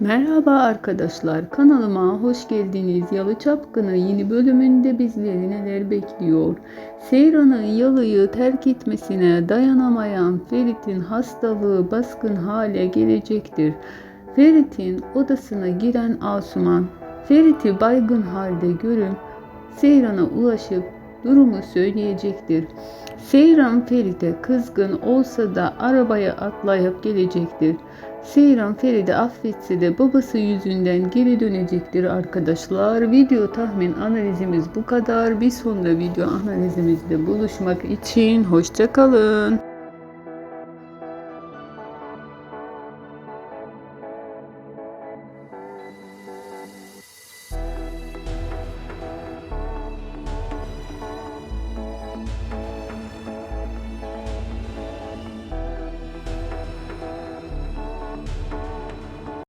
Merhaba arkadaşlar, kanalıma hoş geldiniz. Yalı Çapkını yeni bölümünde bizleri neler bekliyor? Seyran'ın Yalı'yı terk etmesine dayanamayan Ferit'in hastalığı baskın hale gelecektir. Ferit'in odasına giren Asuman, Ferit'i baygın halde görüp Seyran'a ulaşıp durumu söyleyecektir. Seyran Ferit'e kızgın olsa da arabaya atlayıp gelecektir. Seyran Ferit'i affetse de babası yüzünden geri dönecektir arkadaşlar. Video tahmin analizimiz bu kadar. Bir sonraki video analizimizde buluşmak için hoşçakalın.